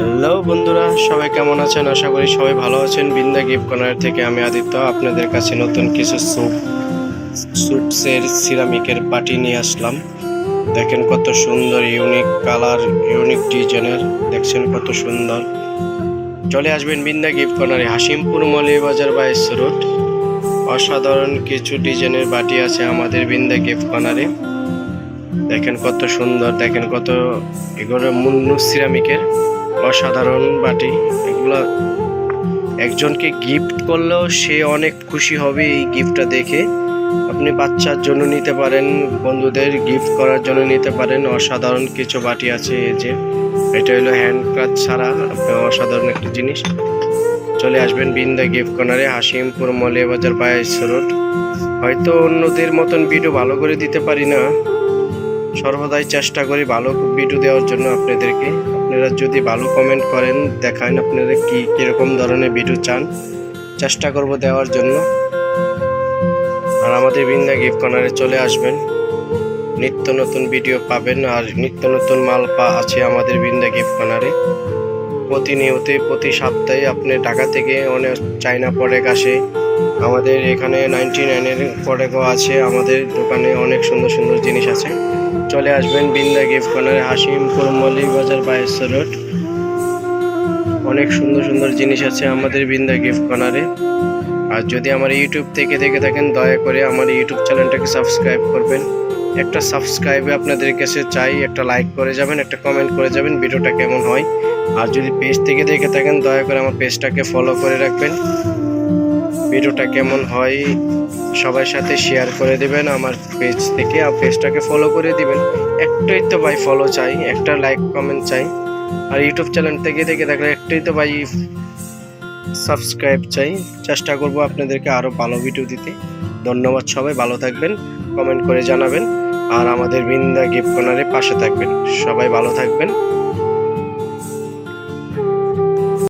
Hello বন্ধুরা, সবাই কেমন আছেন? আশা করি সবাই ভালো আছেন। বিন্দা গিফট কর্নার থেকে আমি আদিত্য, আপনাদের কাছে নতুন কিছু স্যুপ, স্যুপসের সিরামিকের পাটি নিয়ে আসলাম। দেখেন কত সুন্দর, ইউনিক কালার, ইউনিক ডিজাইনের। দেখছেন কত সুন্দর। চলে আসবেন বিন্দা গিফট কর্নারে, হাসিমপুর মলিবাজার বা রোড। অসাধারণ কিছু ডিজাইনের বাটি আছে আমাদের বিন্দা গিফট কর্নারে। দেখেন কত সুন্দর, দেখেন কত এগুলো মুন্নু সিরামিকের। অসাধারণ বাটি। এগুলো একজনকে গিফট করলেও সে অনেক খুশি হবে এই গিফটটা দেখে। আপনি বাচ্চার জন্য নিতে পারেন, বন্ধুদের গিফট করার জন্য নিতে পারেন। অসাধারণ কিছু বাটি আছে এই যে। এটা হলো হ্যান্ড কাজ ছাড়া, অসাধারণ একটা জিনিস। চলে আসবেন বিন্দা গিফট কর্নারে হাসিমপুর মলিয়া বাজার বাইশ রোড হয়তো অন্যদের মতন ভিডিও ভালো করে দিতে পারি না। সর্বদাই চেষ্টা করি ভালো ভিডিও দেওয়ার জন্য আপনাদেরকে। আপনারা যদি ভালো কমেন্ট করেন, দেখান আপনারা কি, কীরকম ধরনের ভিডিও চান। চেষ্টা করব দেওয়ার জন্য। আর আমাদের বিন্দা গিফট কর্নারে চলে আসবেন। নিত্য নতুন ভিডিও পাবেন আর নিত্য নতুন মাল পা আছে আমাদের বিন্দা গিফট কর্নারে প্রতিনিয়ত, প্রতি সপ্তাহে আপনি ঢাকা থেকে অনেক চাইনা প্রোডাক্ট আসে। আমাদের এখানে নাইনটি নাইনের প্রোডাক্টও আছে, আমাদের দোকানে অনেক সুন্দর সুন্দর জিনিস আছে। চলে আসবেন বিন্দা গিফট কর্নারে হাসিমপুর মল্লিক বাজার বাইশ রোড। অনেক সুন্দর সুন্দর জিনিস আছে আমাদের বিন্দা গিফট কর্নারে। আর যদি আমার ইউটিউব থেকে দেখে থাকেন, দয়া করে আমার ইউটিউব চ্যানেলটাকে সাবস্ক্রাইব করবেন। একটা সাবস্ক্রাইবে আপনাদের কাছে চাই, একটা লাইক করে যাবেন, একটা কমেন্ট করে যাবেন ভিডিওটা কেমন হয়। আর যদি পেজ থেকে দেখে থাকেন, দয়া করে আমার পেজটাকে ফলো করে রাখবেন। ভিডিওটা কেমন হয়, সবার সাথে শেয়ার করে দেবেন, আমার পেজ থেকে। আর পেজটাকে ফলো করে দিবেন। একটাই তো ভাই ফলো চাই, একটা লাইক কমেন্ট চাই। আর ইউটিউব চ্যানেল থেকে দেখে থাকলে একটাই তো ভাই সাবস্ক্রাইব চাই। চেষ্টা করব আপনাদেরকে আরও ভালো ভিডিও দিতে। ধন্যবাদ সবাই, ভালো থাকবেন কমেন্ট করে জানাবেন। আর আমাদের বিন্দা গিফট কর্নারে পাশে থাকবেন। সবাই ভালো থাকবেন।